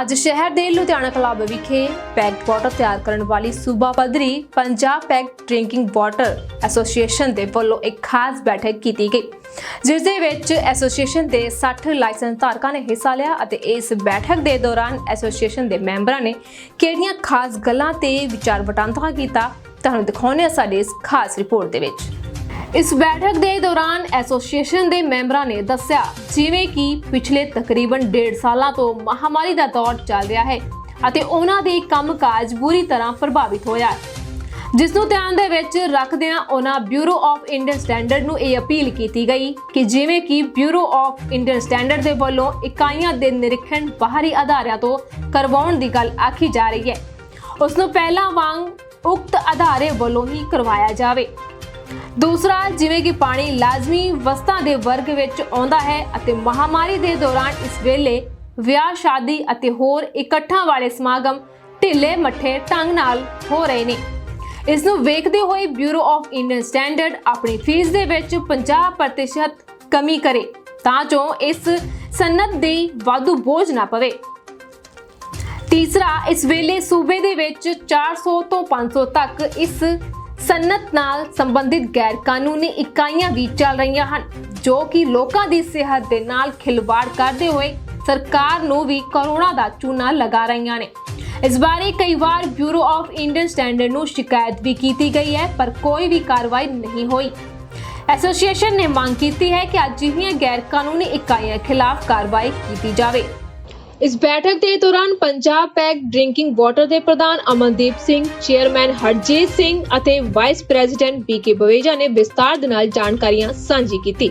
ਅੱਜ ਸ਼ਹਿਰ ਦੇ ਲੁਧਿਆਣਾ ਕਲੱਬ ਵਿਖੇ ਪੈਕਡ ਵਾਟਰ ਤਿਆਰ ਕਰਨ ਵਾਲੀ ਸੂਬਾ ਪੱਧਰੀ Punjab packed drinking water association ਦੇ ਵੱਲੋਂ ਇੱਕ ਖਾਸ ਬੈਠਕ ਕੀਤੀ ਗਈ, ਜਿਸ ਦੇ ਵਿੱਚ ਐਸੋਸੀਏਸ਼ਨ ਦੇ 60 ਲਾਇਸੈਂਸ ਧਾਰਕਾਂ ਨੇ ਹਿੱਸਾ ਲਿਆ ਅਤੇ ਇਸ ਬੈਠਕ ਦੇ ਦੌਰਾਨ ਐਸੋਸੀਏਸ਼ਨ ਦੇ ਮੈਂਬਰਾਂ ਨੇ ਕਿਹੜੀਆਂ ਖਾਸ ਗੱਲਾਂ ਤੇ ਵਿਚਾਰ ਵਟਾਂਦਰਾ ਕੀਤਾ, ਤੁਹਾਨੂੰ ਦਿਖਾਉਂਦੇ ਹਾਂ ਸਾਡੀ ਇਸ ਖਾਸ ਰਿਪੋਰਟ ਦੇ ਵਿੱਚ। ਇਸ ਬੈਠਕ ਦੇ ਦੌਰਾਨ ਐਸੋਸੀਏਸ਼ਨ ਦੇ ਮੈਂਬਰਾਂ ਨੇ ਦੱਸਿਆ, ਜਿਵੇਂ ਕਿ ਪਿਛਲੇ ਤਕਰੀਬਨ 1.5 ਸਾਲਾਂ ਤੋਂ ਮਹਾਮਾਰੀ ਦਾ ਦੌਰ ਚੱਲ ਰਿਹਾ ਹੈ ਅਤੇ ਉਹਨਾਂ ਦੇ ਕੰਮਕਾਜ ਬੁਰੀ ਤਰ੍ਹਾਂ ਪ੍ਰਭਾਵਿਤ ਹੋਇਆ ਹੈ। ਜਿਸ ਨੂੰ ਧਿਆਨ ਦੇ ਵਿੱਚ ਰੱਖਦਿਆਂ ਉਹਨਾਂ ਬਿਊਰੋ ਆਫ ਇੰਡੀਅਨ ਸਟੈਂਡਰਡ ਨੂੰ ਇਹ ਅਪੀਲ ਕੀਤੀ ਗਈ ਕਿ ਜਿਵੇਂ ਕਿ ਬਿਊਰੋ ਆਫ ਇੰਡੀਅਨ ਸਟੈਂਡਰਡ ਦੇ ਵੱਲੋਂ ਇਕਾਈਆਂ ਦੇ ਨਿਰੀਖਣ ਬਾਹਰੀ ਅਦਾਰਿਆਂ ਤੋਂ ਕਰਵਾਉਣ ਦੀ ਗੱਲ ਆਖੀ ਜਾ ਰਹੀ ਹੈ। ਉਸ ਨੂੰ ਪਹਿਲਾਂ ਵਾਂਗ ਉਕਤ ਅਦਾਰੇ ਵੱਲੋਂ ਹੀ ਕਰਵਾਇਆ ਜਾਵੇ। ਦੂਸਰਾ, ਜਿਵੇਂ ਕਿ ਪਾਣੀ ਲਾਜ਼ਮੀ ਵਸਤਾਂ ਦੇ ਵਰਗ ਵਿੱਚ ਆਉਂਦਾ ਹੈ ਅਤੇ ਮਹਾਮਾਰੀ ਦੇ ਦੌਰਾਨ ਇਸ ਵੇਲੇ ਵਿਆਹ, ਸ਼ਾਦੀ ਅਤੇ ਹੋਰ ਇਕੱਠਾਂ ਵਾਲੇ ਸਮਾਗਮ ਢਿੱਲੇ ਮੱਠੇ ਢੰਗ ਨਾਲ ਹੋ ਰਹੇ ਨੇ। ਇਸ ਨੂੰ ਵੇਖਦੇ ਹੋਏ ਬਿਊਰੋ ਆਫ ਇੰਡੀਅਨ ਸਟੈਂਡਰਡ ਆਪਣੀ ਫੀਸ ਦੇ ਵਿੱਚ 50% ਕਮੀ ਕਰੇ, ਤਾਂ ਜੋ ਇਸ ਸਨਅਤ ਦੇ ਵਾਧੂ ਬੋਝ ਨਾ ਪਵੇ। ਤੀਸਰਾ, ਇਸ ਵੇਲੇ ਸੂਬੇ ਦੇ ਵਿੱਚ 400 ਤੋਂ 500 ਤੱਕ ਇਸ ਸਨਅਤ ਨਾਲ ਸੰਬੰਧਿਤ ਗੈਰ ਕਾਨੂੰਨੀ ਇਕਾਈਆਂ ਵੀ ਚੱਲ ਰਹੀਆਂ ਹਨ, ਜੋ ਕਿ ਲੋਕਾਂ ਦੀ ਸਿਹਤ ਦੇ ਨਾਲ ਖਿਲਵਾੜ ਕਰਦੇ ਹੋਏ ਸਰਕਾਰ ਨੂੰ ਵੀ ਕਰੋੜਾਂ ਦਾ ਚੂਨਾ ਲਗਾ ਰਹੀਆਂ ਨੇ। ਇਸ ਬਾਰੇ ਕਈ ਵਾਰ ਬਿਊਰੋ ਆਫ ਇੰਡੀਅਨ ਸਟੈਂਡਰਡ ਨੂੰ ਸ਼ਿਕਾਇਤ ਵੀ ਕੀਤੀ ਗਈ ਹੈ, ਪਰ ਕੋਈ ਵੀ ਕਾਰਵਾਈ ਨਹੀਂ ਹੋਈ। ਐਸੋਸੀਏਸ਼ਨ ਨੇ ਮੰਗ ਕੀਤੀ ਹੈ ਕਿ ਅਜਿਹੀਆਂ ਗੈਰ ਕਾਨੂੰਨੀ ਇਕਾਈਆਂ ਖਿਲਾਫ ਕਾਰਵਾਈ ਕੀਤੀ ਜਾਵੇ। ਇਸ ਬੈਠਕ ਦੇ ਦੌਰਾਨ ਪੰਜਾਬ ਪੈਕ ਡਰਿੰਕਿੰਗ ਵਾਟਰ ਦੇ ਪ੍ਰਧਾਨ ਅਮਨਦੀਪ ਸਿੰਘ, ਚੇਅਰਮੈਨ ਹਰਜੀਤ ਸਿੰਘ ਅਤੇ ਵਾਈਸ ਪ੍ਰੈਜ਼ੀਡੈਂਟ ਬੀਕੇ ਬਵੇਜਾ ਨੇ ਵਿਸਤਾਰ ਦੇ ਨਾਲ ਜਾਣਕਾਰੀਆਂ ਸਾਂਝੀ ਕੀਤੀ।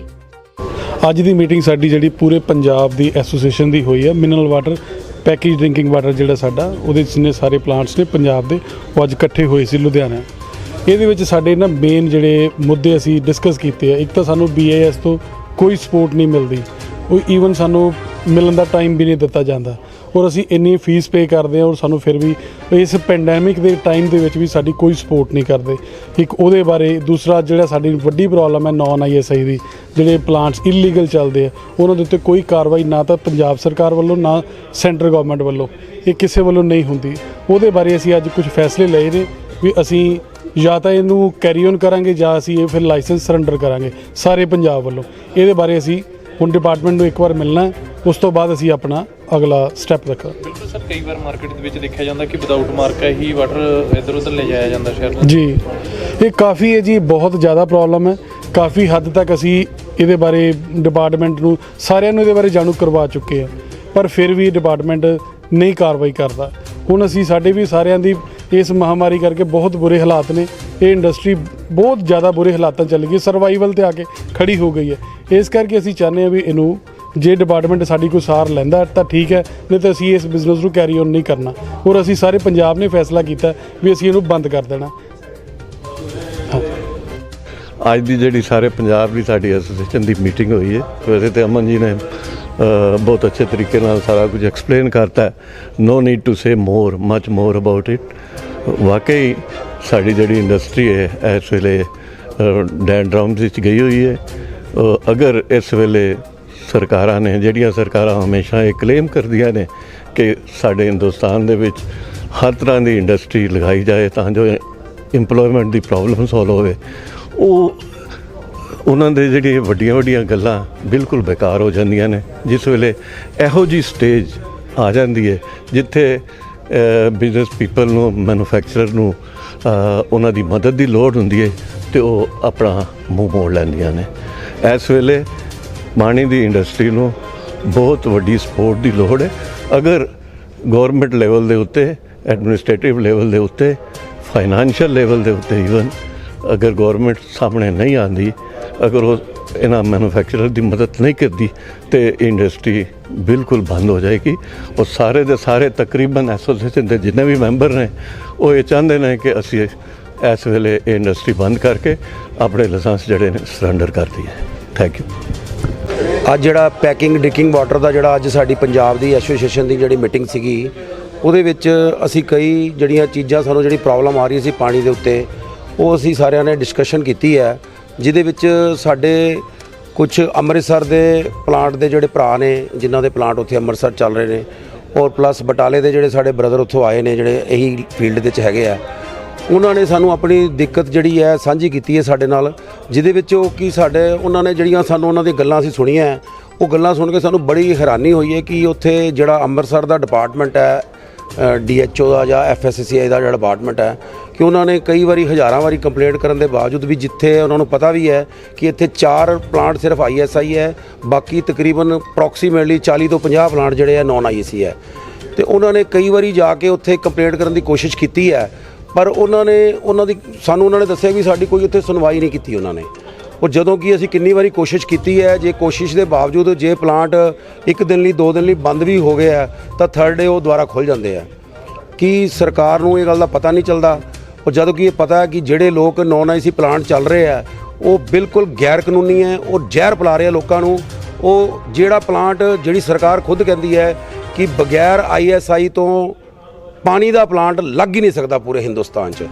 ਅੱਜ ਦੀ ਮੀਟਿੰਗ ਸਾਡੀ ਜਿਹੜੀ ਪੂਰੇ ਪੰਜਾਬ ਦੀ ਐਸੋਸੀਏਸ਼ਨ ਦੀ ਹੋਈ ਹੈ। Mineral water, package drinking water ਜਿਹੜਾ ਸਾਡਾ, ਉਹਦੇ ਜਿੰਨੇ ਸਾਰੇ ਪਲਾਂਟਸ ਨੇ ਪੰਜਾਬ ਦੇ, ਉਹ ਅੱਜ ਇਕੱਠੇ ਹੋਏ ਸੀ ਲੁਧਿਆਣਾ। ਇਹਦੇ ਵਿੱਚ ਸਾਡੇ ਨਾ ਮੇਨ ਜਿਹੜੇ ਮੁੱਦੇ ਅਸੀਂ ਡਿਸਕਸ ਕੀਤੇ ਆ। ਇੱਕ ਤਾਂ ਸਾਨੂੰ ਬੀਏਐਸ ਤੋਂ ਕੋਈ ਸਪੋਰਟ ਨਹੀਂ ਮਿਲਦੀ। ਉਹ ਈਵਨ ਸਾਨੂੰ ਮਿਲਣ ਦਾ ਟਾਈਮ ਵੀ ਨਹੀਂ ਦਿੱਤਾ ਜਾਂਦਾ। ਔਰ ਅਸੀਂ ਇੰਨੀ ਫੀਸ ਪੇ ਕਰਦੇ ਹਾਂ ਔਰ ਸਾਨੂੰ ਫਿਰ ਵੀ ਇਸ ਪੈਂਡੈਮਿਕ ਦੇ ਟਾਈਮ ਦੇ ਵਿੱਚ ਵੀ ਸਾਡੀ ਕੋਈ ਸਪੋਰਟ ਨਹੀਂ ਕਰਦੇ। ਇੱਕ ਉਹਦੇ ਬਾਰੇ, ਦੂਸਰਾ ਜਿਹੜਾ ਸਾਡੀ ਵੱਡੀ ਪ੍ਰੋਬਲਮ ਹੈ ਨਾਨ ਆਈਐਸਆਈ ਦੀ, ਜਿਹੜੇ ਪਲਾਂਟਸ ਇਲੀਗਲ ਚੱਲਦੇ ਆ, ਉਹਨਾਂ ਦੇ ਉੱਤੇ ਕੋਈ ਕਾਰਵਾਈ ਨਾ ਤਾਂ ਪੰਜਾਬ ਸਰਕਾਰ ਵੱਲੋਂ, ਨਾ ਸੈਂਟਰ ਗਵਰਨਮੈਂਟ ਵੱਲੋਂ, ਇਹ ਕਿਸੇ ਵੱਲੋਂ ਨਹੀਂ ਹੁੰਦੀ। ਉਹਦੇ ਬਾਰੇ ਅਸੀਂ ਅੱਜ ਕੁਝ ਫੈਸਲੇ ਲਏ ਨੇ ਵੀ ਅਸੀਂ ਜਾਂ ਤਾਂ ਇਹਨੂੰ ਕੈਰੀ ਔਨ ਕਰਾਂਗੇ ਜਾਂ ਅਸੀਂ ਇਹ ਫਿਰ ਲਾਇਸੈਂਸ ਸਰੈਂਡਰ ਕਰਾਂਗੇ, ਸਾਰੇ ਪੰਜਾਬ ਵੱਲੋਂ। ਇਹਦੇ ਬਾਰੇ ਅਸੀਂ ਹੁਣ ਡਿਪਾਰਟਮੈਂਟ ਨੂੰ ਇੱਕ ਵਾਰ ਮਿਲਣਾ ਉਸ ਤੋਂ ਬਾਅਦ ਅਸੀਂ ਆਪਣਾ ਅਗਲਾ ਸਟੈਪ ਰੱਖਾਂਗੇ ਬਿਲਕੁਲ ਸਰ ਕਈ ਵਾਰ ਮਾਰਕੀਟ ਦੇ ਵਿੱਚ ਦੇਖਿਆ ਜਾਂਦਾ ਕਿ ਵਿਦਆਊਟ ਮਾਰਕਾ ਹੀ ਵਾਟਰ ਇਧਰ ਉਧਰ ਲੈ ਜਾਇਆ ਜਾਂਦਾ ਸ਼ਹਿਰ ਨੂੰ। ਜੀ ਇਹ ਕਾਫੀ ਹੈ ਜੀ ਬਹੁਤ ਜ਼ਿਆਦਾ ਪ੍ਰੋਬਲਮ ਹੈ। ਕਾਫੀ ਹੱਦ ਤੱਕ ਅਸੀਂ ਇਹਦੇ ਬਾਰੇ ਡਿਪਾਰਟਮੈਂਟ ਨੂੰ ਸਾਰਿਆਂ ਨੂੰ ਇਹਦੇ ਬਾਰੇ ਜਾਣੂ ਕਰਵਾ ਚੁੱਕੇ ਆ ਪਰ ਫਿਰ ਵੀ ਡਿਪਾਰਟਮੈਂਟ ਨਹੀਂ ਕਾਰਵਾਈ ਕਰਦਾ। ਹੁਣ ਅਸੀਂ ਸਾਡੇ ਵੀ ਸਾਰਿਆਂ ਦੀ ਇਸ ਮਹਾਮਾਰੀ ਕਰਕੇ ਬਹੁਤ ਬੁਰੇ ਹਾਲਾਤ ਨੇ। ਇਹ ਇੰਡਸਟਰੀ ਬਹੁਤ ਜ਼ਿਆਦਾ ਬੁਰੇ ਹਾਲਾਤਾਂ ਚੱਲ ਗਈ ਸਰਵਾਈਵਲ ਤੇ ਆ ਕੇ ਖੜੀ ਹੋ ਗਈ ਹੈ। ਇਸ ਕਰਕੇ ਅਸੀਂ ਚਾਹੁੰਦੇ ਹਾਂ ਵੀ ਇਹਨੂੰ ਜੇ ਡਿਪਾਰਟਮੈਂਟ ਸਾਡੀ ਕੋਈ ਸਾਰ ਲੈਂਦਾ ਤਾਂ ਠੀਕ ਹੈ, ਨਹੀਂ ਤਾਂ ਅਸੀਂ ਇਸ ਬਿਜ਼ਨਸ ਨੂੰ ਕੈਰੀ ਔਨ ਨਹੀਂ ਕਰਨਾ। ਔਰ ਅਸੀਂ ਸਾਰੇ ਪੰਜਾਬ ਨੇ ਫੈਸਲਾ ਕੀਤਾ ਵੀ ਅਸੀਂ ਇਹਨੂੰ ਬੰਦ ਕਰ ਦੇਣਾ। ਅੱਜ ਦੀ ਜਿਹੜੀ ਸਾਰੇ ਪੰਜਾਬ ਦੀ ਸਾਡੀ ਐਸੋਸੀਏਸ਼ਨ ਦੀ ਮੀਟਿੰਗ ਹੋਈ ਹੈ, ਵੈਸੇ ਤੇ ਅਮਨ ਜੀ ਨੇ ਬਹੁਤ ਅੱਛੇ ਤਰੀਕੇ ਨਾਲ ਸਾਰਾ ਕੁਝ ਐਕਸਪਲੇਨ ਕਰਤਾ no need to say more much more about it ਵਾਕਈ ਸਾਡੀ ਜਿਹੜੀ ਇੰਡਸਟਰੀ ਹੈ, ਇਸ ਵੇਲੇ ਡੈਨ ਡਰਾਮਸ ਵਿੱਚ ਗਈ ਹੋਈ ਹੈ। ਅਗਰ ਇਸ ਵੇਲੇ ਸਰਕਾਰਾਂ ਨੇ, ਜਿਹੜੀਆਂ ਸਰਕਾਰਾਂ ਹਮੇਸ਼ਾ ਇਹ ਕਲੇਮ ਕਰਦੀਆਂ ਨੇ ਕਿ ਸਾਡੇ ਹਿੰਦੁਸਤਾਨ ਦੇ ਵਿੱਚ ਹਰ ਤਰ੍ਹਾਂ ਦੀ ਇੰਡਸਟਰੀ ਲਗਾਈ ਜਾਏ ਤਾਂ ਜੋ ਇੰਪਲੋਇਮੈਂਟ ਦੀ ਪ੍ਰੋਬਲਮ ਸੋਲਵ ਹੋਵੇ, ਉਹ ਉਹਨਾਂ ਦੇ ਜਿਹੜੀ ਵੱਡੀਆਂ ਵੱਡੀਆਂ ਗੱਲਾਂ ਬਿਲਕੁਲ ਬੇਕਾਰ ਹੋ ਜਾਂਦੀਆਂ ਨੇ। ਜਿਸ ਵੇਲੇ ਇਹੋ ਜੀ ਸਟੇਜ ਆ ਜਾਂਦੀ ਹੈ ਜਿੱਥੇ ਬਿਜ਼ਨਸ ਪੀਪਲ ਨੂੰ ਮੈਨੂਫੈਕਚਰਰ ਨੂੰ ਉਹਨਾਂ ਦੀ ਮਦਦ ਦੀ ਲੋੜ ਹੁੰਦੀ ਹੈ ਤੇ ਉਹ ਆਪਣਾ ਮੂੰਹ ਮੋੜ ਲੈਂਦੀਆਂ ਨੇ। ਇਸ ਵੇਲੇ ਪਾਣੀ ਦੀ ਇੰਡਸਟਰੀ ਨੂੰ ਬਹੁਤ ਵੱਡੀ ਸਪੋਰਟ ਦੀ ਲੋੜ ਹੈ। ਅਗਰ ਗਵਰਨਮੈਂਟ ਲੈਵਲ ਦੇ ਉੱਤੇ ਐਡਮਿਨਿਸਟ੍ਰੇਟਿਵ ਲੈਵਲ ਦੇ ਉੱਤੇ ਫਾਈਨੈਂਸ਼ੀਅਲ ਲੈਵਲ ਦੇ ਉੱਤੇ ਈਵਨ ਅਗਰ ਗਵਰਨਮੈਂਟ ਸਾਹਮਣੇ ਨਹੀਂ ਆਂਦੀ ਅਗਰ ਉਹ ਇਹਨਾਂ ਮੈਨੂਫੈਕਚਰਰ ਦੀ ਮਦਦ ਨਹੀਂ ਕਰਦੀ, ਤੇ ਇੰਡਸਟਰੀ ਬਿਲਕੁਲ ਬੰਦ ਹੋ ਜਾਏਗੀ। ਉਹ ਸਾਰੇ ਦੇ ਸਾਰੇ ਤਕਰੀਬਨ ਐਸੋਸੀਏਸ਼ਨ ਦੇ ਜਿੰਨੇ ਵੀ ਮੈਂਬਰ ਨੇ, ਉਹ ਇਹ ਚਾਹੁੰਦੇ ਨੇ ਕਿ ਅਸੀਂ ਇਸ ਵੇਲੇ ਇਹ ਇੰਡਸਟਰੀ ਬੰਦ ਕਰਕੇ ਆਪਣੇ ਲਾਇਸੈਂਸ ਜਿਹੜੇ ਨੇ ਸਰੈਂਡਰ ਕਰ ਦਈਏ ਥੈਂਕ ਯੂ ਅੱਜ ਜਿਹੜਾ ਪੈਕਿੰਗ ਡਰਿੰਕਿੰਗ ਵਾਟਰ ਦਾ ਜਿਹੜਾ ਅੱਜ ਸਾਡੀ ਪੰਜਾਬ ਦੀ ਐਸੋਸੀਏਸ਼ਨ ਦੀ ਜਿਹੜੀ ਮੀਟਿੰਗ ਸੀਗੀ, ਉਹਦੇ ਵਿੱਚ ਅਸੀਂ ਕਈ ਜਿਹੜੀਆਂ ਚੀਜ਼ਾਂ ਸਾਨੂੰ ਜਿਹੜੀ ਪ੍ਰੋਬਲਮ ਆ ਰਹੀ ਸੀ ਪਾਣੀ ਦੇ ਉੱਤੇ, ਉਹ ਅਸੀਂ ਸਾਰਿਆਂ ਨੇ ਡਿਸਕਸ਼ਨ ਕੀਤੀ ਹੈ, ਜਿਹਦੇ ਵਿੱਚ ਸਾਡੇ ਕੁਝ ਅੰਮ੍ਰਿਤਸਰ ਦੇ ਪਲਾਂਟ ਦੇ ਜਿਹੜੇ ਭਰਾ ਨੇ, ਜਿਨ੍ਹਾਂ ਦੇ ਪਲਾਂਟ ਉੱਥੇ ਅੰਮ੍ਰਿਤਸਰ ਚੱਲ ਰਹੇ ਨੇ, ਔਰ ਪਲੱਸ ਬਟਾਲੇ ਦੇ ਜਿਹੜੇ ਸਾਡੇ ਬ੍ਰਦਰ ਉੱਥੋਂ ਆਏ ਨੇ, ਜਿਹੜੇ ਇਹੀ ਫੀਲਡ ਵਿੱਚ ਹੈਗੇ ਆ ਉਹਨਾਂ ਨੇ ਸਾਨੂੰ ਆਪਣੀ ਦਿੱਕਤ ਜਿਹੜੀ ਹੈ ਸਾਂਝੀ ਕੀਤੀ ਹੈ ਸਾਡੇ ਨਾਲ, ਜਿਹਦੇ ਵਿੱਚ ਉਹ ਕਿ ਸਾਡੇ, ਉਹਨਾਂ ਨੇ ਜਿਹੜੀਆਂ ਸਾਨੂੰ ਉਹਨਾਂ ਦੀਆਂ ਗੱਲਾਂ ਅਸੀਂ ਸੁਣੀਆਂ ਉਹ ਗੱਲਾਂ ਸੁਣ ਕੇ ਸਾਨੂੰ ਬੜੀ ਹੈਰਾਨੀ ਹੋਈ ਹੈ ਕਿ ਉੱਥੇ ਜਿਹੜਾ ਅੰਮ੍ਰਿਤਸਰ ਦਾ ਡਿਪਾਰਟਮੈਂਟ ਹੈ ਡੀਐਚਓ ਦਾ ਜਾਂ ਐਫਐਸਸੀਆਈ ਦਾ ਜਿਹੜਾ ਡਿਪਾਰਟਮੈਂਟ ਹੈ, ਕਿ ਉਹਨਾਂ ਨੇ ਕਈ ਵਾਰੀ ਹਜ਼ਾਰਾਂ ਵਾਰੀ ਕੰਪਲੇਂਟ ਕਰਨ ਦੇ ਬਾਵਜੂਦ ਵੀ ਜਿੱਥੇ ਉਹਨਾਂ ਨੂੰ ਪਤਾ ਵੀ ਹੈ ਕਿ ਇੱਥੇ ਚਾਰ ਪਲਾਂਟ ਸਿਰਫ ਆਈਐਸਆਈ ਹੈ, ਬਾਕੀ ਤਕਰੀਬਨ ਅਪਰੋਕਸੀਮੇਟਲੀ 40 ਤੋਂ 50 ਪਲਾਂਟ ਜਿਹੜੇ ਆ ਨਾਨ ਆਈਐਸਸੀ ਹੈ। ਤੇ ਉਹਨਾਂ ਨੇ ਕਈ ਵਾਰੀ ਜਾ ਕੇ ਉੱਥੇ ਕੰਪਲੇਂਟ ਕਰਨ ਦੀ ਕੋਸ਼ਿਸ਼ ਕੀਤੀ ਹੈ ਪਰ ਉਹਨਾਂ ਨੇ, ਉਹਨਾਂ ਦੀ, ਸਾਨੂੰ ਉਹਨਾਂ ਨੇ ਦੱਸਿਆ ਵੀ ਸਾਡੀ ਕੋਈ ਉੱਥੇ ਸੁਣਵਾਈ ਨਹੀਂ ਕੀਤੀ ਉਹਨਾਂ ਨੇ। ਔਰ ਜਦੋਂ ਕਿ ਅਸੀਂ ਕਿੰਨੀ ਵਾਰੀ ਕੋਸ਼ਿਸ਼ ਕੀਤੀ ਹੈ, ਜੇ ਕੋਸ਼ਿਸ਼ ਦੇ ਬਾਵਜੂਦ ਜੇ ਪਲਾਂਟ ਇੱਕ ਦਿਨ ਲਈ, ਦੋ ਦਿਨ ਲਈ ਬੰਦ ਵੀ ਹੋ ਗਏ ਆ, ਤਾਂ ਥਰਡ ਡੇ ਉਹ ਦੁਬਾਰਾ ਖੁੱਲ ਜਾਂਦੇ ਆ। ਕਿ ਸਰਕਾਰ ਨੂੰ ਇਹ ਗੱਲ ਦਾ ਪਤਾ ਨਹੀਂ ਚੱਲਦਾ? ਔਰ ਜਦੋਂ ਕਿ ਇਹ ਪਤਾ ਹੈ ਕਿ ਜਿਹੜੇ ਲੋਕ ਨੌਨ ਆਈਸੀ ਪਲਾਂਟ ਚੱਲ ਰਹੇ ਆ, ਉਹ ਬਿਲਕੁਲ ਗੈਰ ਕਾਨੂੰਨੀ ਹੈ, ਉਹ ਜ਼ਹਿਰ ਪਿਲਾ ਰਹੇ ਆ ਲੋਕਾਂ ਨੂੰ। ਉਹ ਜਿਹੜਾ ਪਲਾਂਟ ਜਿਹੜੀ ਸਰਕਾਰ ਖੁਦ ਕਹਿੰਦੀ ਹੈ ਕਿ ਬਗੈਰ ਆਈਐਸਆਈ ਤੋਂ ਪਾਣੀ ਦਾ ਪਲਾਂਟ ਲੱਗ ਹੀ ਨਹੀਂ ਸਕਦਾ ਪੂਰੇ ਹਿੰਦੁਸਤਾਨ 'ਚ।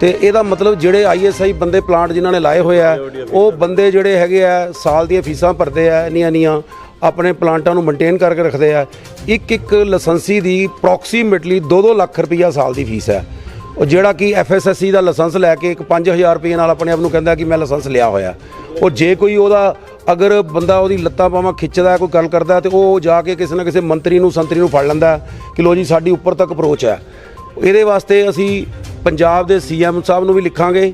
ਤੇ ਇਹਦਾ ਮਤਲਬ ਜਿਹੜੇ ਆਈਐਸਆਈ ਬੰਦੇ ਪਲਾਂਟ ਜਿਨ੍ਹਾਂ ਨੇ ਲਾਏ ਹੋਏ ਆ, ਉਹ ਬੰਦੇ ਜਿਹੜੇ ਹੈਗੇ ਆ, ਸਾਲ ਦੀਆਂ ਫੀਸਾਂ ਭਰਦੇ ਆ, ਇੰਨੀਆਂ ਇੰਨੀਆਂ ਆਪਣੇ ਪਲਾਂਟਾਂ ਨੂੰ ਮੇਨਟੇਨ ਕਰਕੇ ਰੱਖਦੇ ਆ। ਇੱਕ ਇੱਕ ਲਾਇਸੈਂਸੀ ਦੀ ਅਪਰੋਕਸੀਮੇਟਲੀ 2-2 ਲੱਖ ਰੁਪਈਆ ਸਾਲ ਦੀ ਫੀਸ ਹੈ। ਉਹ ਜਿਹੜਾ ਕਿ ਐਫਐਸਐਸਸੀ ਦਾ ਲਾਇਸੈਂਸ ਲੈ ਕੇ ਇੱਕ 5000 ਰੁਪਏ ਨਾਲ ਆਪਣੇ ਆਪ ਨੂੰ ਕਹਿੰਦਾ ਕਿ ਮੈਂ ਲਾਇਸੈਂਸ ਲਿਆ ਹੋਇਆ। ਉਹ ਜੇ ਕੋਈ ਉਹਦਾ ਅਗਰ ਬੰਦਾ ਉਹਦੀ ਲੱਤਾਂ ਪਾਵਾਂ ਖਿੱਚਦਾ ਕੋਈ ਗੱਲ ਕਰਦਾ ਹੈ, ਤੇ ਉਹ ਜਾ ਕੇ ਕਿਸੇ ਨਾ ਕਿਸੇ ਮੰਤਰੀ ਨੂੰ, ਸੰਤਰੀ ਨੂੰ ਫੜ ਲੈਂਦਾ ਕਿ ਲੋ ਜੀ, ਸਾਡੀ ਉੱਪਰ ਤੱਕ ਅਪਰੋਚ ਹੈ। ਇਹਦੇ ਵਾਸਤੇ ਅਸੀਂ ਪੰਜਾਬ ਦੇ ਸੀਐਮ ਸਾਹਿਬ ਨੂੰ ਵੀ ਲਿਖਾਂਗੇ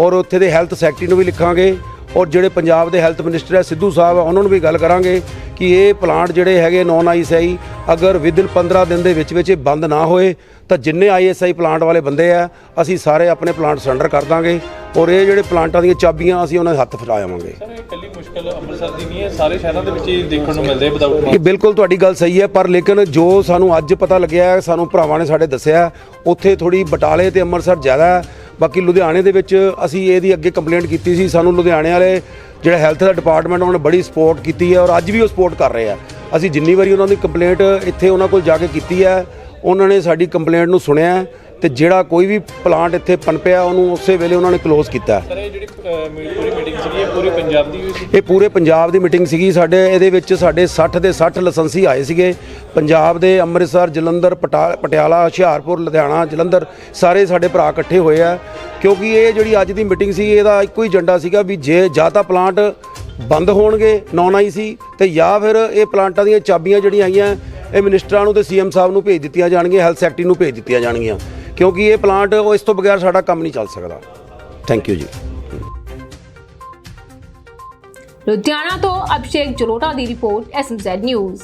ਔਰ ਉੱਥੇ ਦੇ ਹੈਲਥ ਸੈਕਟਰੀ ਨੂੰ ਵੀ ਲਿਖਾਂਗੇ। ਔਰ ਜਿਹੜੇ ਪੰਜਾਬ ਦੇ ਹੈਲਥ ਮਿਨਿਸਟਰ ਹੈ ਸਿੱਧੂ ਸਾਹਿਬ ਆ, ਉਹਨਾਂ ਨੂੰ ਵੀ ਗੱਲ ਕਰਾਂਗੇ ਕਿ ਇਹ ਪਲਾਂਟ ਜਿਹੜੇ ਹੈਗੇ ਨੌਨ ਆਈਐਸਆਈ ਅਗਰ ਵਿਦਿਨ 15 ਦਿਨ ਦੇ ਵਿੱਚ ਵਿੱਚ ਇਹ ਬੰਦ ਨਾ ਹੋਏ ਤਾਂ ਜਿੰਨੇ ਆਈਐਸਆਈ ਪਲਾਂਟ ਵਾਲੇ ਬੰਦੇ ਆ ਅਸੀਂ ਸਾਰੇ ਆਪਣੇ ਪਲਾਂਟ ਸਰੈਂਡਰ ਕਰ ਦਾਂਗੇ ਔਰ ਇਹ ਜਿਹੜੇ ਪਲਾਂਟਾਂ ਦੀਆਂ ਚਾਬੀਆਂ ਅਸੀਂ ਉਹਨਾਂ ਦੇ ਹੱਥ ਫੜਾ ਆਵਾਂਗੇ। ਸਰ ਇਹ ਇਕੱਲੀ ਮੁਸ਼ਕਲ ਅੰਮ੍ਰਿਤਸਰ ਦੀ ਨਹੀਂ ਹੈ ਸਾਰੇ ਸ਼ਹਿਰਾਂ ਦੇ ਵਿੱਚ ਇਹ ਦੇਖਣ ਨੂੰ ਮਿਲਦੇ ਵਿਦਆਊਟ ਇਹ ਬਿਲਕੁਲ ਤੁਹਾਡੀ ਗੱਲ ਸਹੀ ਹੈ ਪਰ ਲੇਕਿਨ ਜੋ ਸਾਨੂੰ ਅੱਜ ਪਤਾ ਲੱਗਿਆ ਸਾਨੂੰ ਭਰਾਵਾਂ ਨੇ ਸਾਡੇ ਦੱਸਿਆ ਉੱਥੇ ਥੋੜੀ ਬਟਾਲੇ ਤੇ ਅੰਮ੍ਰਿਤਸਰ ਜ਼ਿਆਦਾ ਹੈ ਬਾਕੀ ਲੁਧਿਆਣੇ ਦੇ ਵਿੱਚ ਅਸੀਂ ਇਹਦੀ ਅੱਗੇ ਕੰਪਲੇਂਟ ਕੀਤੀ ਸੀ। ਸਾਨੂੰ ਲੁਧਿਆਣੇ ਵਾਲੇ ਜਿਹੜਾ ਹੈਲਥ ਦਾ ਡਿਪਾਰਟਮੈਂਟ ਉਹਨਾਂ ਨੇ ਬੜੀ ਸਪੋਰਟ ਕੀਤੀ ਹੈ ਔਰ ਅੱਜ ਵੀ ਉਹ ਸਪੋਰਟ ਕਰ ਰਹੇ ਆ। ਅਸੀਂ ਜਿੰਨੀ ਵਾਰੀ ਉਹਨਾਂ ਦੀ ਕੰਪਲੇਂਟ ਇੱਥੇ ਉਹਨਾਂ ਕੋਲ ਜਾ ਕੇ ਕੀਤੀ ਹੈ, ਉਹਨਾਂ ਨੇ ਸਾਡੀ ਕੰਪਲੇਂਟ ਨੂੰ ਸੁਣਿਆ ਤੇ ਜਿਹੜਾ ਕੋਈ ਵੀ ਪਲਾਂਟ ਇੱਥੇ ਪਨਪਿਆ ਉਹਨੂੰ ਉਸੇ ਵੇਲੇ ਉਹਨਾਂ ਨੇ ਕਲੋਜ਼ ਕੀਤਾ। ਸਰ ਇਹ ਜਿਹੜੀ ਪੂਰੀ ਮੀਟਿੰਗ ਸੀਗੀ ਇਹ ਪੂਰੇ ਪੰਜਾਬ ਦੀ ਹੋਈ ਸੀ? ਇਹ ਪੂਰੇ ਪੰਜਾਬ ਦੀ ਮੀਟਿੰਗ ਸੀਗੀ। ਸਾਡੇ ਇਹਦੇ ਵਿੱਚ ਸਾਡੇ 60 ਦੇ 60 ਲਾਇਸੈਂਸੀ ਆਏ ਸੀਗੇ। ਪੰਜਾਬ ਦੇ ਅੰਮ੍ਰਿਤਸਰ ਜਲੰਧਰ ਪਟਾ- ਪਟਿਆਲਾ ਹੁਸ਼ਿਆਰਪੁਰ ਲੁਧਿਆਣਾ ਜਲੰਧਰ ਸਾਰੇ ਸਾਡੇ ਭਰਾ ਇਕੱਠੇ ਹੋਏ ਆ। ਕਿਉਂਕਿ ਇਹ ਜਿਹੜੀ ਅੱਜ ਦੀ ਮੀਟਿੰਗ ਸੀ ਇਹਦਾ ਇੱਕੋ ਹੀ ਏਜੰਡਾ ਸੀਗਾ ਵੀ ਜੇ ਜਾਂ ਤਾਂ ਪਲਾਂਟ ਬੰਦ ਹੋਣਗੇ ਨੌਨ ਆਈ ਸੀ ਤੇ ਜਾਂ ਫਿਰ ਇਹ ਪਲਾਂਟਾਂ ਦੀਆਂ ਚਾਬੀਆਂ ਜਿਹੜੀਆਂ ਆਈਆਂ ਇਹ ਮਿਨਿਸਟਰਾਂ ਨੂੰ ਤੇ ਸੀਐਮ ਸਾਹਿਬ ਨੂੰ ਭੇਜ ਦਿੱਤੀਆਂ ਜਾਣਗੀਆਂ ਹੈਲਥ ਸੈਕਟਰੀ ਨੂੰ ਭੇਜ ਦਿੱਤੀਆਂ ਜਾਣਗੀਆਂ। ਕਿਉਂਕਿ ਇਹ ਪਲਾਂਟ ਉਹ ਇਸ ਤੋਂ ਬਗੈਰ ਸਾਡਾ ਕੰਮ ਨਹੀਂ ਚੱਲ ਸਕਦਾ। ਥੈਂਕ ਯੂ ਜੀ। ਲੁਧਿਆਣਾ ਤੋਂ ਅਭਿਸ਼ੇਕ ਜਲੋਟਾ ਦੀ ਰਿਪੋਰਟ ਐਸਐਮਜ਼ੈਡ ਨਿਊਜ਼